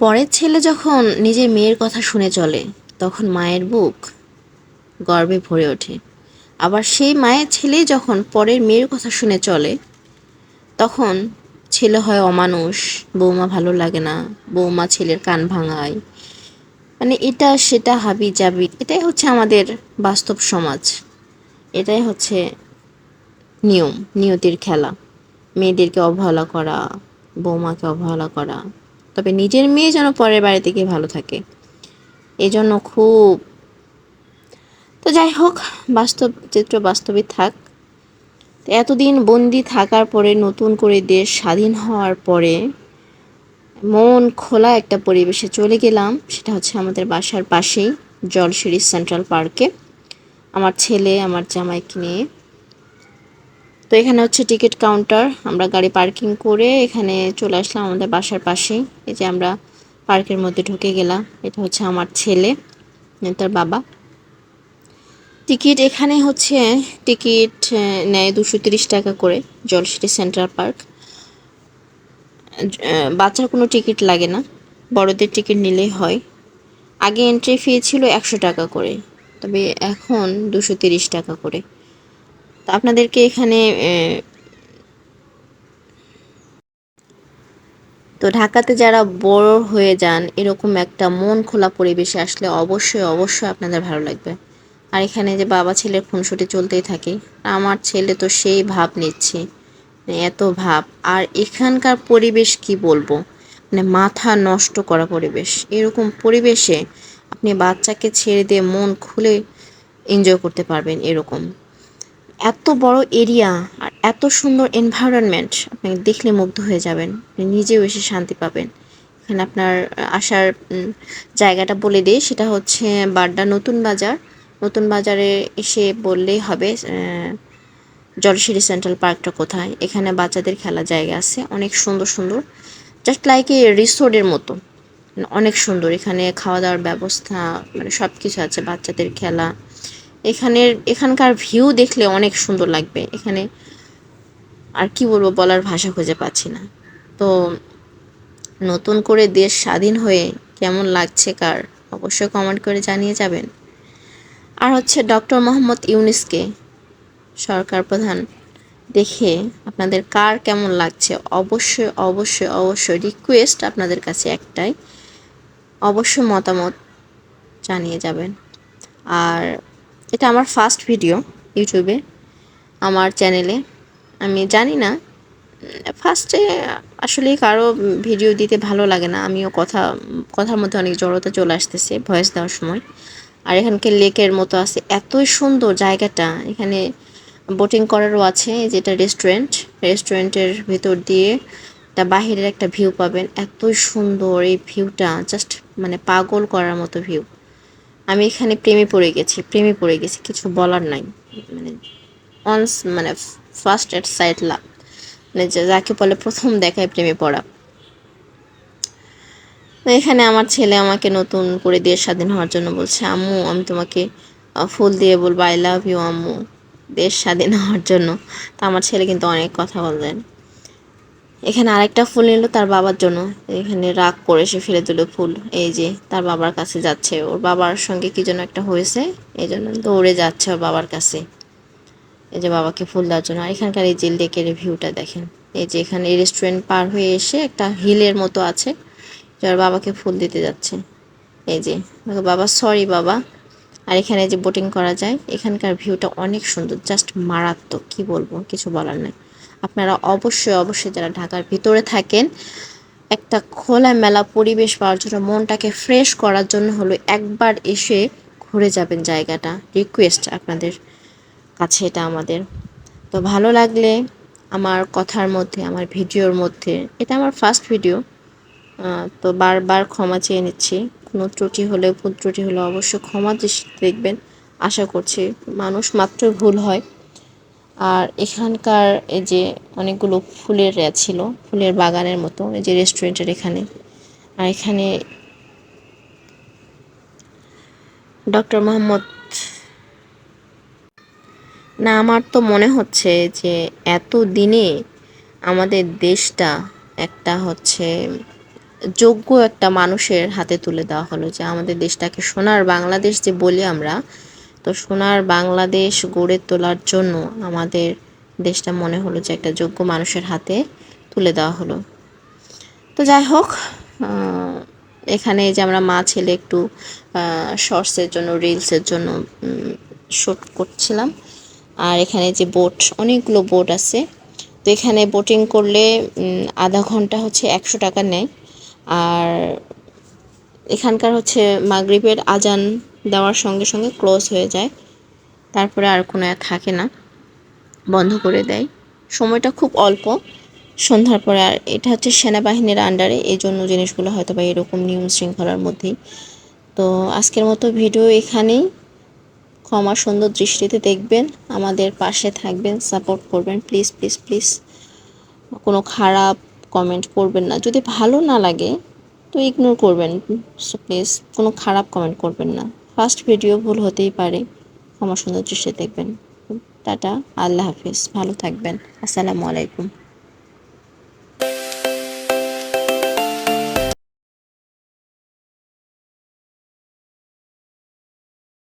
পরের ছেলে যখন নিজের মেয়ের কথা শুনে চলে, তখন মায়ের বুক গর্বে ভরে ওঠে। আবার সেই মায়ের ছেলে যখন পরের মেয়ের কথা শুনে চলে, তখন ছেলে হয় অমানুষ, বৌমা ভালো লাগে না, বৌমা ছেলের কান ভাঙায়। মানে এটা, সেটা হাবি জাবি, এটাই হচ্ছে আমাদের বাস্তব সমাজ। এটাই হচ্ছে নিয়ম, নিয়তির খেলা। মেয়েদেরকে অবহেলা করা, বৌমাকে অবহেলা করা। তবে নিজের মেয়ে যেন পরের বাড়িতে গিয়ে ভালো থাকে। এই জন্য খুব তো যাই হোক, বাস্তব চিত্র বাস্তবিক থাক। এতদিন বন্দি থাকার পরে নতুন করে দেশ স্বাধীন হওয়ার পরে মন খোলা একটা পরিবেশে চলে গেলাম। সেটা হচ্ছে আমাদের বাসার পাশেই জলসিঁড়ি সেন্ট্রাল পার্কে। আমার ছেলে, আমার জামাইকে নিয়ে। তো এখানে হচ্ছে টিকিট কাউন্টার। আমরা গাড়ি পার্কিং করে এখানে চলে আসলাম আমাদের বাসার পাশেই। এই যে আমরা পার্কের মধ্যে ঢুকে গেলাম। এটা হচ্ছে আমার ছেলে, তার বাবা। টিকিট এখানে হচ্ছে, টিকিট নেয় দুশো তিরিশ টাকা করে জলসিটি সেন্ট্রাল পার্ক। বাচ্চার কোনো টিকিট লাগে না। বড়দের টিকিট নিলেই হয়। আগে এন্ট্রি ফি ছিল একশো টাকা করে। তবে এখন দুশো তিরিশ টাকা করে। তো আপনাদেরকে এখানে তো ঢাকাতে যারা বড় হয়ে যান, এরকম একটা মন খোলা পরিবেশে আসলে অবশ্যই অবশ্যই আপনাদের ভালো লাগবে। আর এখানে যে বাবা ছেলের খুনসুটি চলতেই থাকে, আমার ছেলে তো সেই ভাব নিচ্ছে মানে এত ভাব। আর এখানকার পরিবেশ কি বলব? মানে মাথা নষ্ট করা পরিবেশ। এরকম পরিবেশে আপনি বাচ্চাকে ছেড়ে দিয়ে মন খুলে এনজয় করতে পারবেন এরকম। এত বড় এরিয়া আর এত সুন্দর এনভায়রনমেন্ট আপনি দেখলে মুগ্ধ হয়ে যাবেন। নিজেও এসে শান্তি পাবেন। এখানে আপনার আসার জায়গাটা বলে দিই, সেটা হচ্ছে বাড্ডা নতুন বাজার। নতুন বাজারে এসে বললেই হবে জলশিরি সেন্ট্রাল পার্কটা কোথায়? এখানে বাচ্চাদের খেলার জায়গা আছে, অনেক সুন্দর সুন্দর। জাস্ট লাইক এ রিসোর্টের মতো। অনেক সুন্দর, এখানে খাওয়া দাওয়ার ব্যবস্থা মানে সব কিছু আছে, বাচ্চাদের খেলা। এখানের, এখানকার ভিউ দেখলে অনেক সুন্দর লাগবে। এখানে আর কি বলব, বলার ভাষা খুঁজে পাচ্ছি না। তো নতুন করে দেশ স্বাধীন হয়ে কেমন লাগছে কার, অবশ্যই কমেন্ট করে জানিয়ে যাবেন। আর হচ্ছে ডক্টর মোহাম্মদ ইউনিসকে সরকার প্রধান দেখে আপনাদের কার কেমন লাগছে, অবশ্যই অবশ্যই অবশ্যই রিকোয়েস্ট আপনাদের কাছে একটাই, অবশ্যই মতামত জানিয়ে যাবেন। আর এটা আমার ফার্স্ট ভিডিও ইউটিউবে, আমার চ্যানেলে আমি জানি না ফার্স্টে আসলে কারও ভিডিও দিতে ভালো লাগে না। আমিও কথা, কথার মধ্যে অনেক জড়তা চলে আসতেছে ভয়েস দেওয়ার সময়। আর এখানকার লেকের মতো আছে, এতই সুন্দর জায়গাটা। এখানে বোটিং করারও আছে যেটা রেস্টুরেন্ট রেস্টুরেন্টের ভিতর দিয়ে একটা বাহিরের একটা ভিউ পাবেন। এতই সুন্দর এই ভিউটা জাস্ট মানে পাগল করার মতো ভিউ আমি এখানে প্রেমে পড়ে গেছি, প্রেমে পড়ে গেছি, কিছু বলার নাই। মানে অনস মানে ফার্স্ট এট সাইড লাভ মানে যাকে বলে প্রথম দেখায় প্রেমে পড়া। এখানে আমার ছেলে আমাকে নতুন করে দিয়ে স্বাধীন হওয়ার জন্য বলছে, আম্মু, আমি তোমাকে ফুল দিয়ে বলব আই লাভ ইউ আম্মু। দেশ স্বাধীন হওয়ার জন্য। তা আমার ছেলে কিন্তু অনেক কথা বললেন। এখানে আরেকটা ফুল নিল তার বাবার জন্য। এখানে রাগ করে সে ফেলে দিল ফুল। এই যে, তার বাবার কাছে যাচ্ছে। ওর বাবার সঙ্গে কি যেন একটা হয়েছে, এই জন্য দৌড়ে যাচ্ছে ওর বাবার কাছে। এই যে বাবাকে ফুল দেওয়ার জন্য। আর এখানকার এই যে লেকের ভিউটা দেখেন। এই যে এখানে রেস্টুরেন্ট পার হয়ে এসে একটা হিলের মতো আছে যার বাবাকে ফুল দিতে যাচ্ছে। এই যে বাবা সরি বাবা। আর এখানে যে বোটিং করা যায়, এখানকার ভিউটা অনেক সুন্দর। জাস্ট মারাত্মক, কি বলব, কিছু বলার নাই। আপনারা অবশ্যই অবশ্যই যারা ঢাকার ভিতরে থাকেন, একটা খোলা মেলা পরিবেশ পাওয়ার জন্য, মনটাকে ফ্রেশ করার জন্য হলো একবার এসে ঘুরে যাবেন জায়গাটা। রিকোয়েস্ট আপনাদের কাছে এটা আমাদের। তো ভালো লাগলে আমার কথার মধ্যে, আমার ভিডিওর মধ্যে, এটা আমার ফার্স্ট ভিডিও তো বারবার ক্ষমা চেয়ে নিচ্ছি। কোনো ত্রুটি হলে, ভুল ত্রুটি হলে অবশ্যই ক্ষমা দেখবেন। আশা করছি মানুষ মাত্র ভুল হয়। আর এখানকার এই যে অনেকগুলো ফুলের ছিল, ফুলের বাগানের মতো, এই যে রেস্টুরেন্টের এখানে। আর এখানে ডক্টর মোহাম্মদ না, আমার তো মনে হচ্ছে যে এত দিনে আমাদের দেশটা একটা হচ্ছে যোগ্য একটা মানুষের হাতে তুলে দেওয়া হলো, যে আমাদের দেশটাকে সোনার বাংলাদেশ যে বলি আমরা তো সোনার বাংলাদেশ গড়ে তোলার জন্য আমাদের দেশটা মনে হলো যে একটা যোগ্য মানুষের হাতে তুলে দেওয়া হলো। তো যাই হোক এখানে যে আমরা মা ছেলে একটু শর্টসের জন্য রিলসের জন্য শ্যুট করছিলাম। আর এখানে যে বোট অনেকগুলো বোট আছে। তো এখানে বোটিং করলে আধা ঘণ্টা হচ্ছে একশো টাকা নেয়। আর এখানকার হচ্ছে মাগরিবের আজান দেওয়ার সঙ্গে সঙ্গে ক্লোজ হয়ে যায়। তারপরে আর কোনো থাকে না। বন্ধ করে দেয়। সময়টা খুব অল্প। সন্ধ্যার পরে আর এটা হচ্ছে সেনাবাহিনীর আন্ডারে এই জন্য জিনিসগুলো হয়তো বা এরকম নিয়ম শৃঙ্খলার মধ্যেই। তো আজকের মতো ভিডিও এখানেই। ক্ষমা সুন্দর দৃষ্টিতে দেখবেন। আমাদের পাশে থাকবেন সাপোর্ট করবেন। প্লিজ প্লিজ প্লিজ কোনো খারাপ কমেন্ট করবেন না। যদি ভালো না লাগে, তো ইগনোর করবেন। প্লিজ কোনো খারাপ কমেন্ট করবেন না। ফার্স্ট ভিডিও ভুল হতেই পারে। আমার সুন্দর দৃশ্যে দেখবেন। টাটা, আল্লাহ হাফিজ। ভালো থাকবেন। আসসালামু আলাইকুম।